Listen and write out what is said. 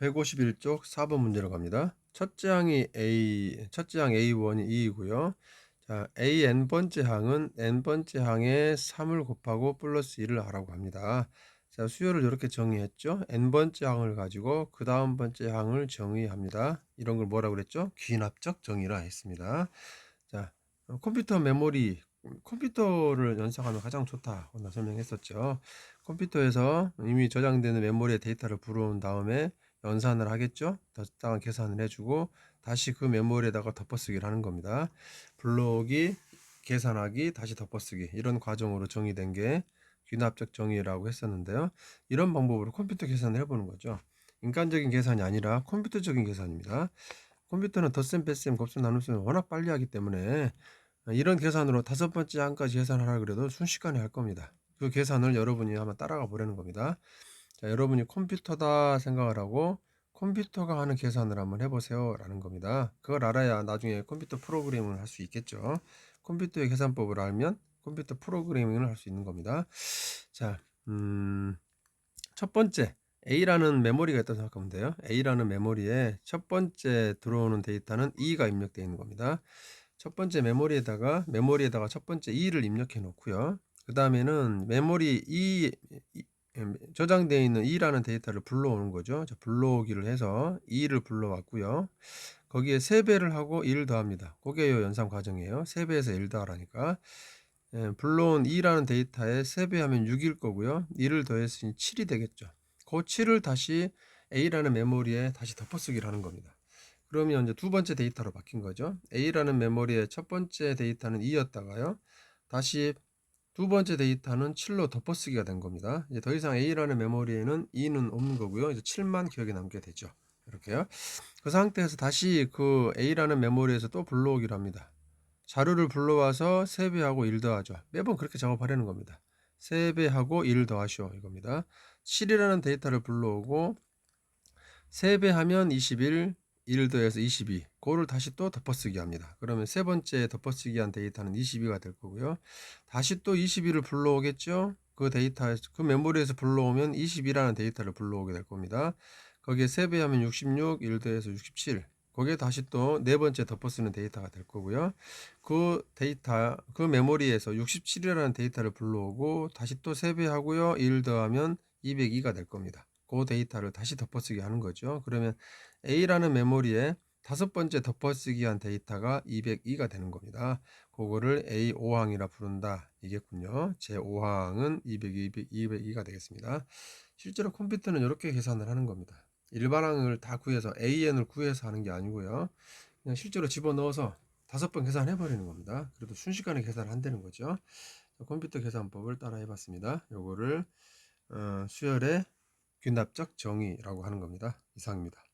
151쪽 4번 문제로 갑니다. 첫째 항이 A, 첫째 항 A1이 2이고요. 자, A n번째 항은 n번째 항에 3을 곱하고 플러스 1을 하라고 합니다. 자, 수요를 이렇게 정의했죠. n번째 항을 가지고 그 다음 번째 항을 정의합니다. 이런 걸 뭐라고 그랬죠? 귀납적 정의라 했습니다. 자, 어, 컴퓨터 메모리, 컴퓨터를 연상하면 가장 좋다고 나 설명했었죠. 컴퓨터에서 이미 저장되는 메모리에 데이터를 불어온 다음에 연산을 하겠죠. 적당한 계산을 해주고 다시 그 메모리에다가 덮어쓰기를 하는 겁니다. 블록이 계산하기 다시 덮어쓰기 이런 과정으로 정의된 게 귀납적 정의라고 했었는데요. 이런 방법으로 컴퓨터 계산을 해보는 거죠. 인간적인 계산이 아니라 컴퓨터적인 계산입니다. 컴퓨터는 덧셈, 뺄셈, 곱셈, 나눗셈을 워낙 빨리 하기 때문에 이런 계산으로 다섯 번째 항까지 계산하라 그래도 순식간에 할 겁니다. 그 계산을 여러분이 한번 따라가 보려는 겁니다. 자, 여러분이 컴퓨터다 생각을 하고 컴퓨터가 하는 계산을 한번 해보세요 라는 겁니다. 그걸 알아야 나중에 컴퓨터 프로그래밍을 할 수 있겠죠. 컴퓨터의 계산법을 알면 컴퓨터 프로그래밍을 할 수 있는 겁니다. 자, 음, 첫 번째 A라는 메모리가 있다고 생각하면 돼요. A라는 메모리에 첫 번째 들어오는 데이터는 2가 입력되어 있는 겁니다. 첫 번째 메모리에다가 메모리에다가 첫 번째 2를 입력해 놓고요. 그 다음에는 메모리 2 저장되어 있는 2라는 데이터를 불러오는 거죠. 자, 불러오기를 해서 2를 불러왔고요. 거기에 3배를 하고 1을 더합니다. 그게 요 연산 과정이에요. 3배에서 1 더하라니까. 예, 불러온 2라는 데이터에 3배 하면 6일 거고요. 1을 더했으니 7이 되겠죠. 그 7을 다시 A라는 메모리에 다시 덮어쓰기를 하는 겁니다. 그러면 이제 두 번째 데이터로 바뀐 거죠. A라는 메모리의 첫 번째 데이터는 2였다가요. 다시 두 번째 데이터는 7로 덮어쓰기가 된 겁니다. 이제 더 이상 A라는 메모리에는 2는 없는 거고요. 이제 7만 기억에 남게 되죠. 이렇게요. 그 상태에서 다시 그 A라는 메모리에서 또 불러오기를 합니다. 자료를 불러와서 3배하고 1 더하죠. 매번 그렇게 작업하려는 겁니다. 3배하고 1 더하시오 이겁니다. 7이라는 데이터를 불러오고 3배하면 21, 1 더해서 22. 그거를 다시 또 덮어쓰기 합니다. 그러면 세 번째 덮어쓰기 한 데이터는 22가 될 거고요. 다시 또 22를 불러오겠죠? 그 데이터에서, 그 메모리에서 불러오면 22라는 데이터를 불러오게 될 겁니다. 거기에 3배 하면 66, 1 더해서 67. 거기에 다시 또 네 번째 덮어쓰는 데이터가 될 거고요. 그 데이터, 그 메모리에서 67이라는 데이터를 불러오고 다시 또 3배 하고요. 1 더하면 202가 될 겁니다. 그 데이터를 다시 덮어쓰기 하는 거죠. 그러면 A라는 메모리에 다섯 번째 덮어쓰기 한 데이터가 202가 되는 겁니다. 그거를 A5항이라 부른다. 이겠군요. 제5항은 202, 202가 되겠습니다. 실제로 컴퓨터는 이렇게 계산을 하는 겁니다. 일반항을 다 구해서 AN을 구해서 하는 게 아니고요. 그냥 실제로 집어넣어서 다섯 번 계산해 버리는 겁니다. 그래도 순식간에 계산을 한다는 거죠. 컴퓨터 계산법을 따라 해봤습니다. 요거를 어, 수열의 귀납적 정의라고 하는 겁니다. 이상입니다.